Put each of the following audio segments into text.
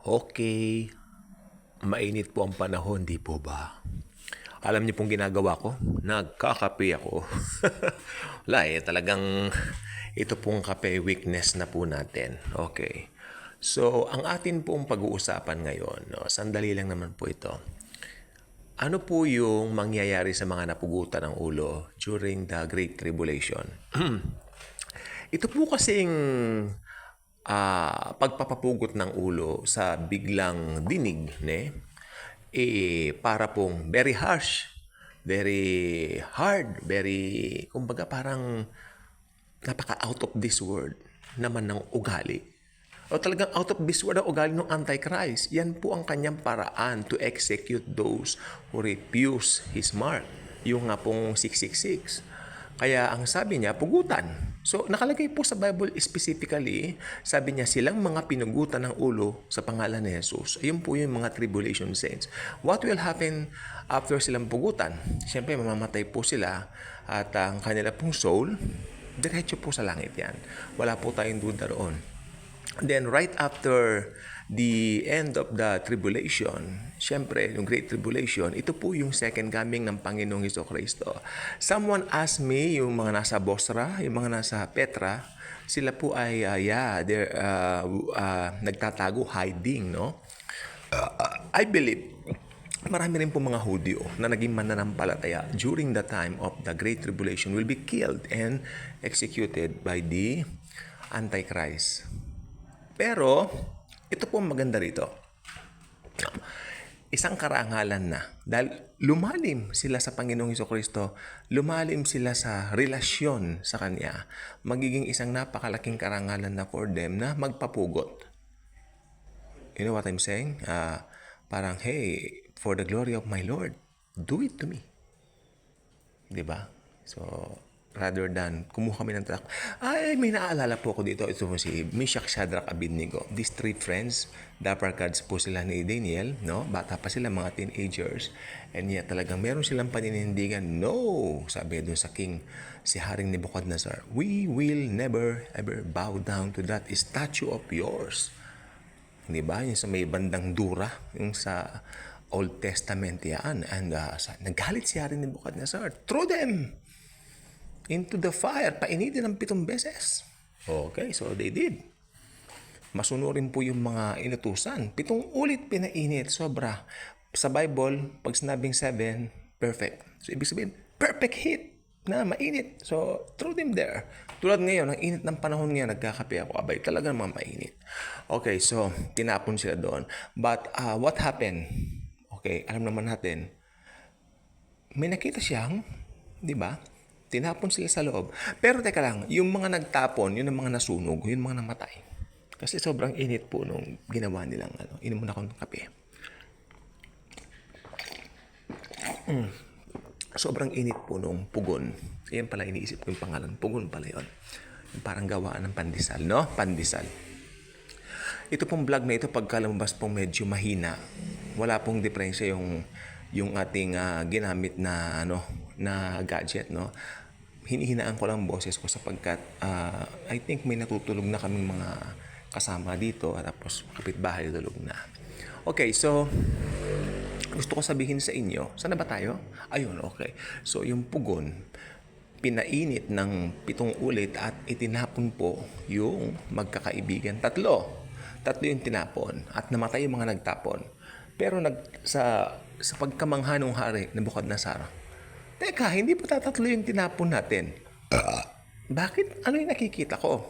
Okay, mainit po ang panahon, di po ba? Alam niyo pong ginagawa ko? Nagkakape ako. Wala eh, talagang ito pong kape weakness na po natin. Okay. So, ang atin pong pag-uusapan ngayon, no, sandali lang naman po ito. Ano po yung mangyayari sa mga napugutan ng ulo during the Great Tribulation? Ito po kasing ah, pagpapapugot ng ulo sa biglang dinig, ne? Eh, para pong very harsh, very hard, very, kumbaga parang napaka out of this world naman ng ugali. O talagang out of this world ang ugali ng Antichrist. Yan po ang kanyang paraan to execute those who refuse His mark. Yung nga pong 666. Kaya ang sabi niya, pugutan. So nakalagay po sa Bible specifically, sabi niya silang mga pinugutan ng ulo sa pangalan ni Jesus. Ayun po yung mga tribulation saints. What will happen after silang pugutan? Siyempre mamamatay po sila at ang kanila pong soul, diretso po sa langit yan. Wala po tayong duda roon. Then right after the end of the tribulation, syempre, yung great tribulation, ito po yung second coming ng Panginoong Heso Kristo. Someone asked me, yung mga nasa Bosra, yung mga nasa Petra, sila po ay, uh, yeah, they're uh, uh, nagtatago, hiding, no? Uh, I believe, marami rin po mga Hudyo na naging mananampalataya during the time of the Great Tribulation will be killed and executed by the Antichrist. Pero, ito po ang maganda rito. Isang karangalan na. Dahil lumalim sila sa Panginoong Heso Kristo, lumalim sila sa relasyon sa Kanya, magiging isang napakalaking karangalan na for them na magpapugot. You know what I'm saying? Ah, parang, hey, for the glory of my Lord, do it to me. ba? So, rather than kumuha kami ng truck. Ay, may naalala po ako dito. Ito po si Mishak Shadrach Abednego. These three friends, Dapper Cards po sila ni Daniel, no? Bata pa sila, mga teenagers. And yet talagang meron silang paninindigan. No! Sabi doon sa king, si Haring Nebuchadnezzar, We will never ever bow down to that statue of yours. Di ba? Yung sa may bandang dura, yung sa Old Testament yan. And uh, sa, nagalit si Haring Nebuchadnezzar. Throw them into the fire. Painitin ng pitong beses. Okay, so they did. Masunurin po yung mga inutusan. Pitong ulit pinainit. Sobra. Sa Bible, pag sinabing seven, perfect. So, ibig sabihin, perfect heat na mainit. So, throw them there. Tulad ngayon, ang init ng panahon ngayon, nagkakape ako. Abay, talaga naman mainit. Okay, so, tinapon sila doon. But, uh, what happened? Okay, alam naman natin, may nakita siyang, di ba? Tinapon sila sa loob. Pero teka lang, yung mga nagtapon, yun ang mga nasunog, yun mga namatay. Kasi sobrang init po nung ginawa nilang ano, inom muna ako ng kape. Mm. Sobrang init po nung pugon. Yan pala iniisip ko yung pangalan. Pugon pala yun. Yung parang gawaan ng pandesal, no? Pandesal. Ito pong vlog na ito, pagka lumabas pong medyo mahina, wala pong diferensya yung yung ating ah, ginamit na ano na gadget no? Hinihinaan ko lang boses ko sapagkat ah, I think may natutulog na kaming mga kasama dito at tapos kapitbahay tulog na. Okay so gusto ko sabihin sa inyo saan na ba tayo? Ayun okay. So yung pugon pinainit ng pitong ulit at itinapon po yung magkakaibigan. Tatlo. Tatlo yung tinapon at namatay yung mga nagtapon pero nag, sa, sa pagkamangha ng hari na Bukadnasar, teka, hindi pa tatatlo yung tinapon natin. Bakit? Ano yung nakikita ko?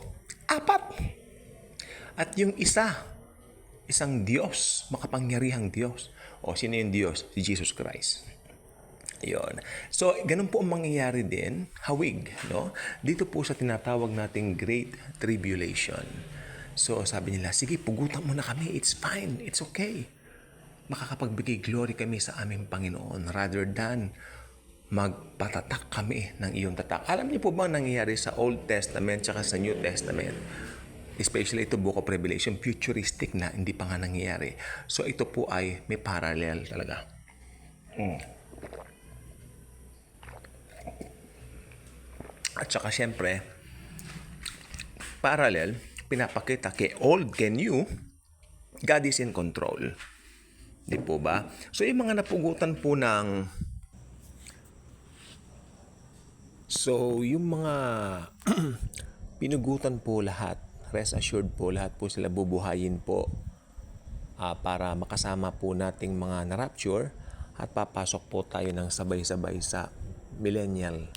Apat! At yung isa, isang Diyos, makapangyarihang Diyos. O sino yung Diyos? Si Jesus Christ. Yun. So, ganun po ang mangyayari din, hawig, no? Dito po sa tinatawag nating Great Tribulation. So, sabi nila, sige, pugutan mo na kami. It's fine. It's okay makakapagbigay glory kami sa aming Panginoon rather than magpatatak kami ng iyong tatak. Alam niyo po ba ang nangyayari sa Old Testament at sa New Testament? Especially ito Book of Revelation, futuristic na, hindi pa nga nangyayari. So ito po ay may parallel talaga. Mm. At saka siyempre, parallel, pinapakita kay old, kay new, God is in control. Di po ba? So yung mga napugutan po ng So, yung mga pinugutan po lahat, rest assured po, lahat po sila bubuhayin po ah, para makasama po nating mga na-rapture at papasok po tayo ng sabay-sabay sa millennial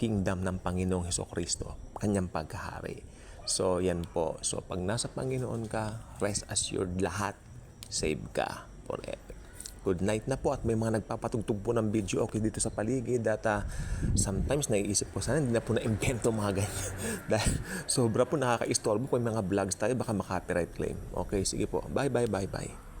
kingdom ng Panginoong Heso Kristo, kanyang pagkahari. So, yan po. So, pag nasa Panginoon ka, rest assured lahat, save ka forever. Good night na po at may mga nagpapatugtog po ng video okay dito sa paligid at ah, sometimes naiisip ko sana hindi na po na-invento mga ganyan dahil sobra po nakaka-istorbo kung may mga vlogs tayo baka maka-copyright claim. Okay, sige po. Bye, bye, bye, bye.